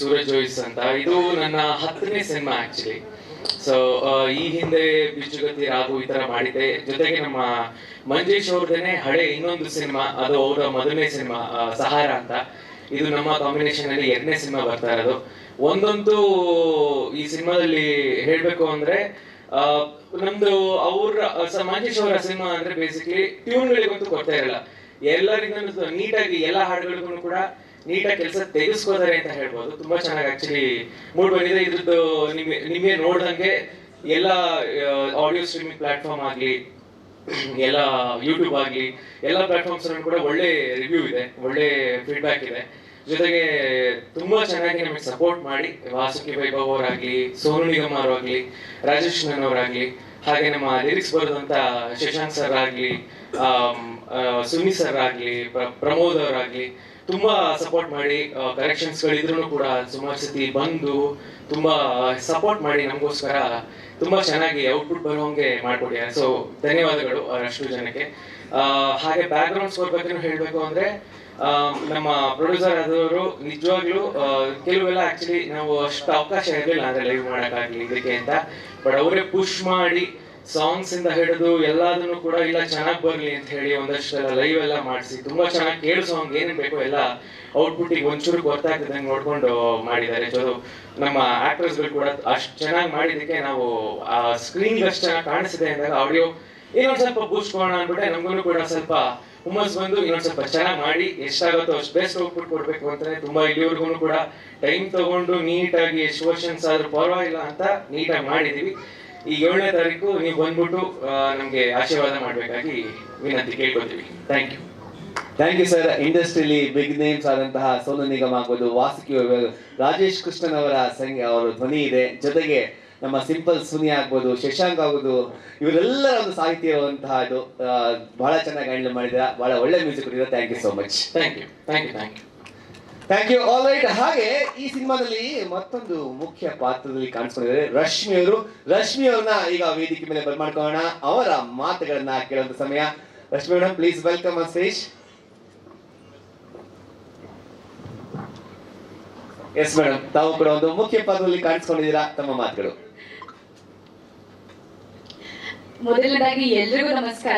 ಸೂರಜ್ ಜೋಯಿಸ್ ಅಂತ ಇದು ನನ್ನ ಹತ್ತನೇ ಸಿನಿಮಾ ಆಕ್ಚುಲಿ ಸೊ ಈ ಹಿಂದೆ ಬಿಚ್ಚುಗತ್ತಿ ರಾಘು ಈ ತರ ಮಾಡಿದ್ದೆ. ಜೊತೆಗೆ ನಮ್ಮ ಮಂಜೇಶ್ ಅವ್ರದೇನೆ ಹಳೆ ಇನ್ನೊಂದು ಸಿನಿಮಾ ಅದು ಅವರ ಮೊದಲನೇ ಸಿನಿಮಾ ಸಹಾರ ಅಂತ. ಇದು ನಮ್ಮ ಕಾಂಬಿನೇಷನ್ ಅಲ್ಲಿ ಎರಡನೇ ಸಿನಿಮಾ ಬರ್ತಾ ಇರೋದು. ಒಂದೊಂದು ಈ ಸಿನಿಮಾದಲ್ಲಿ ಹೇಳ್ಬೇಕು ಅಂದ್ರೆ ನಮ್ದು ಅವ್ರ ಮಂಜೇಶ್ ಅವರ ಸಿನಿಮಾ ಅಂದ್ರೆ ಬೇಸಿಕ್ಲಿ ಟ್ಯೂನ್ಗಳಿಗಂತೂ ಕೊಡ್ತಾ ಇರಲ್ಲ. ಎಲ್ಲರಿಗೂ ನೀಟಾಗಿ ಎಲ್ಲ ಹಾಡುಗಳಿಗೂ ಕೂಡ ನೀಟಾಗಿ ಕೆಲಸ ತೆಗೆಸ್ಕೋತಾರೆ ಅಂತ ಹೇಳ್ಬೋದು. ತುಂಬಾ ಚೆನ್ನಾಗಿ ಆಕ್ಚುಲಿ ಮೂಡ್ ಬಂದಿದೆ. ಇದ್ರದ್ದು ನಿಮಗೆ ನಿಮಗೆ ನೋಡ್ದಂಗೆ ಎಲ್ಲ ಆಡಿಯೋ ಸ್ಟ್ರೀಮಿಂಗ್ ಪ್ಲಾಟ್ಫಾರ್ಮ್ ಆಗಲಿ, ಎಲ್ಲ ಯೂಟ್ಯೂಬ್ ಆಗಲಿ, ಎಲ್ಲ ಪ್ಲಾಟ್ಫಾರ್ಮ್ಸ್ ಕೂಡ ಒಳ್ಳೆ ರಿವ್ಯೂ ಇದೆ. ಒಳ್ಳೆ ಫೀಡ್ಬ್ಯಾಕ್ ಇದೆ. ಜೊತೆಗೆ ತುಂಬಾ ಚೆನ್ನಾಗಿ ನಮಗೆ ಸಪೋರ್ಟ್ ಮಾಡಿ. ವಾಸುಕಿ ವೈಭವ್ ಅವರಾಗ್ಲಿ, ಸೋನು ನಿಗಮ್ ಅವರಾಗ್ಲಿ, ರಾಜೇಶ್ ನನ್ ಅವರಾಗ್ಲಿ, ಹಾಗೆ ನಮ್ಮ ಲಿರಿಕ್ಸ್ ಬರೆದಂತ ಶಶಾಂಕ್ ಸರ್ ಆಗ್ಲಿ ಸುನಿ ಸರ್ ಆಗ್ಲಿ, ಪ್ರ- ಪ್ರಮೋದ್ ಅವರಾಗ್ಲಿ ತುಂಬಾ ಸಪೋರ್ಟ್ ಮಾಡಿ ಕರೆಕ್ಷನ್ಸ್ ಗಳಿದ್ರು ಕೂಡ ಸುಮಾರು ಸತಿ ಬಂದು ತುಂಬಾ ಸಪೋರ್ಟ್ ಮಾಡಿ ನಮಗೋಸ್ಕರ ತುಂಬಾ ಚೆನ್ನಾಗಿ ಔಟ್ಪುಟ್ ಬರುವಂಗೆ ಮಾಡ್ಕೊಟ್ಟಿದ್ದಾರೆ ಸೊ ಧನ್ಯವಾದಗಳು ಅಷ್ಟು ಜನಕ್ಕೆ. ಹಾಗೆ ಬ್ಯಾಕ್ ಗ್ರೌಂಡ್ ಸ್ಕೋರ್ ಬಗ್ಗೆ ಹೇಳಬೇಕು ಅಂದ್ರೆ ನಮ್ಮ ಪ್ರೊಡ್ಯೂಸರ್ ಆದವರು ನಿಜವಾಗ್ಲೂ ಕೆಲವೆಲ್ಲ ಆಕ್ಚುಲಿ ನಾವು ಅಷ್ಟು ಅವಕಾಶ ಇರಲಿಲ್ಲ ಅಂದ್ರೆ ಲೈವ್ ಮಾಡೋಕ್ಕಾಗ್ಲಿ ಇದಕ್ಕೆ ಅಂತ. ಬಟ್ ಅವರೇ ಪುಷ್ ಮಾಡಿ ಸಾಂಗ್ಸ್ ಇಂದ ಹಿಡಿದು ಎಲ್ಲಾದನ್ನು ಕೂಡ ಇಲ್ಲ, ಚೆನ್ನಾಗಿ ಬರ್ಲಿ ಅಂತ ಹೇಳಿ ಒಂದಷ್ಟು ಲೈವ್ ಎಲ್ಲ ಮಾಡಿಸಿ, ತುಂಬಾ ಚೆನ್ನಾಗಿ ಕೇಳು ಸಾಂಗ್ ಏನ್ ಬೇಕು ಎಲ್ಲ ಔಟ್ಪುಟ್ ಈಗ ಒಂಚೂರು ಗೊತ್ತಾಗ್ತದಂಗೆ ನೋಡ್ಕೊಂಡು ಮಾಡಿದ್ದಾರೆ. ಸೊ ನಮ್ಮ ಆಕ್ಟರ್ಸ್ ಕೂಡ ಅಷ್ಟು ಚೆನ್ನಾಗಿ ಮಾಡಿದಕ್ಕೆ ನಾವು, ಆ ಸ್ಕ್ರೀನ್ ಅಷ್ಟು ಚೆನ್ನಾಗಿ ಕಾಣಿಸಿದೆ ಅಂದಾಗ ಆಡಿಯೋ ಇನ್ನೊಂದ್ ಸ್ವಲ್ಪ ಬೂಸ್ಟ್ ಕೊಡೋಣ ಅಂದ್ಬಿಟ್ಟೆ ನಮಗೂ ಕೂಡ ಸ್ವಲ್ಪ ಹುಮ್ಮಸ್ ಬಂದು ಇನ್ನೊಂದ್ ಸ್ವಲ್ಪ ಚೆನ್ನಾಗಿ ಮಾಡಿ, ಎಷ್ಟಾಗುತ್ತೋ ಅಷ್ಟು ಬೆಸ್ಟ್ ಔಟ್ಪುಟ್ ಕೊಡ್ಬೇಕು ಅಂತಾನೆ ತುಂಬಾ ಇಲ್ಲಿವರೆಗೂ ಕೂಡ ಟೈಮ್ ತಗೊಂಡು ನೀಟಾಗಿ ಎಷ್ಟು ವರ್ಷನ್ಸ್ ಆದ್ರೂ ಪರವಾಗಿಲ್ಲ ಅಂತ ನೀಟಾಗಿ ಮಾಡಿದೀವಿ ಈ ಏಳನೇ ತಾರೀಕು ನೀವು ಬಂದ್ಬಿಟ್ಟು ನಮಗೆ ಆಶೀರ್ವಾದ ಮಾಡಬೇಕಾಗಿ ವಿನಂತಿ ಕೇಳ್ಕೊತೀವಿ thank you thank you sir ಇಂಡಸ್ಟ್ರಿಲಿ big names ಆದಂತಹ ಸೋನು ನಿಗಮ ಆಗ್ಬೋದು ವಾಸುಕಿ ರಾಜೇಶ್ ಕೃಷ್ಣನ್ ಅವರ ಸಂಗ ಅವರ ಧ್ವನಿ ಇದೆ. ಜೊತೆಗೆ ನಮ್ಮ ಸಿಂಪಲ್ ಸುನಿ ಆಗ್ಬೋದು ಶಶಾಂಕ್ ಆಗ್ಬೋದು ಇವರೆಲ್ಲರ ಒಂದು ಸಾಹಿತ್ಯ ಇರುವಂತಹ ಇದು ಬಹಳ ಚೆನ್ನಾಗಿ ಹ್ಯಾಂಡಲ್ ಮಾಡಿದ ಬಹಳ ಒಳ್ಳೆ ಮ್ಯೂಸಿಕ್ ಕೊಟ್ಟಿದ್ದೀರಾ. Thank you so much thank you thank you thank you thank you all right ಹಾಗೆ ಈ ಸಿನಿಮಾದಲ್ಲಿ ಮತ್ತೊಂದು ಮುಖ್ಯ ಪಾತ್ರದಲ್ಲಿ ಕಾಣಿಸ್ಕೊಂಡಿದ್ದಾರೆ ರಶ್ಮಿ ಅವರು. ರಶ್ಮಿ ಅವ್ರನ್ನ ಈಗ ವೇದಿಕೆ ಮೇಲೆ ಬರ್ಮಾಡ್ಕೊಳ್ಳೋಣ ಅವರ ಮಾತುಗಳನ್ನ ಕೇಳುವಂತ ಸಮಯ. Rashmi madam please welcome stage yes madam ತಾವು ಕೂಡ ಒಂದು ಮುಖ್ಯ ಪಾತ್ರದಲ್ಲಿ ಕಾಣಿಸ್ಕೊಂಡಿದ್ದೀರಾ? ತಮ್ಮ ಮಾತುಗಳು. ಮೊದಲನೇದಾಗಿ ಎಲ್ರಿಗೂ ನಮಸ್ಕಾರ.